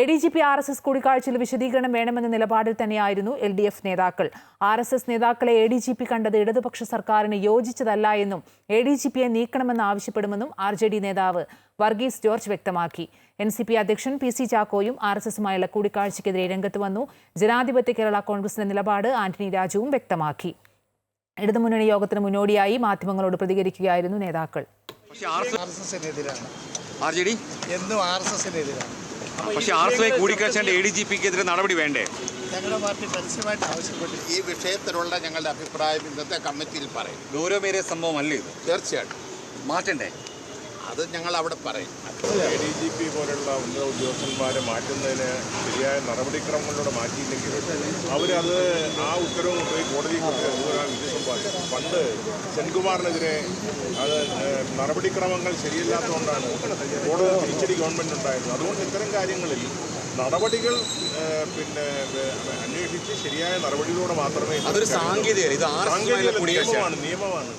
A D G P R S S കൂടിക്കാഴ്ചയിൽ വിശദീകരണം വേണമെന്ന നിലപാടിൽ തന്നെയായിരുന്നു എൽ ഡി എഫ് നേതാക്കൾ. ആർ എസ് എസ് നേതാക്കളെ എ ഡി ജി പി കണ്ടത് ഇടതുപക്ഷ സർക്കാരിന് യോജിച്ചതല്ല എന്നും എ ഡി ജി പിയെ നീക്കണമെന്ന് ആവശ്യപ്പെടുമെന്നും ആർ ജെ ഡി നേതാവ് വർഗീസ് ജോർജ് വ്യക്തമാക്കി. എൻ സി പി അധ്യക്ഷൻ പി സി ചാക്കോയും ആർ എസ് എസുമായുള്ള കൂടിക്കാഴ്ചയ്ക്കെതിരെ രംഗത്ത് വന്നു. ജനാധിപത്യ കേരള കോൺഗ്രസിന്റെ നിലപാട് ആന്റണി രാജുവും വ്യക്തമാക്കി. ഇടതുമുന്നണി യോഗത്തിന് മുന്നോടിയായി മാധ്യമങ്ങളോട് പ്രതികരിക്കുകയായിരുന്നു നേതാക്കൾ. എന്നും ആർ എസ് എസിനെതിരാണ് പക്ഷേ ആർ എസ് ഐ കൂടിക്കാഴ്ച എ ഡി ജി പിക്കെതിരെ നടപടി വേണ്ടേ? ഞങ്ങളുടെ പാർട്ടി പരസ്യമായിട്ട് ആവശ്യപ്പെട്ടു ഈ വിഷയത്തിലുള്ള ഞങ്ങളുടെ അഭിപ്രായം ഇന്നത്തെ കമ്മിറ്റിയിൽ പറയും. ഗൗരവമേറിയ സംഭവം അല്ലേ ഇത്? തീർച്ചയായിട്ടും. മാറ്റണ്ടേ? അത് ഞങ്ങൾ അവിടെ പറയും. എ ഡി ജി പി പോലുള്ള ഉന്നത ഉദ്യോഗസ്ഥന്മാരെ മാറ്റുന്നതിന് ശരിയായ നടപടിക്രമങ്ങളിലൂടെ മാറ്റിയില്ലെങ്കിൽ അവരത് ആ ഉത്തരവ് പോയി കോടതിയിൽ കൊണ്ടുപോയി വിധി സമ്പാദിക്കും പണ്ട് സെൻകുമാറിനെതിരെ അത് നടപടിക്രമങ്ങൾ ശരിയല്ലാത്തതുകൊണ്ടാണ്. കോടതി തിരിച്ചടി ഗവൺമെന്റ് ഉണ്ടായിരുന്നു. അതുകൊണ്ട് ഇത്തരം കാര്യങ്ങളിൽ നടപടികൾ പിന്നെ അന്വേഷിച്ച് ശരിയായ നടപടികളോടെ മാത്രമേ അതൊരു സാങ്കേതിക ഇത് നിയമമാണ് നിയമമാണ്.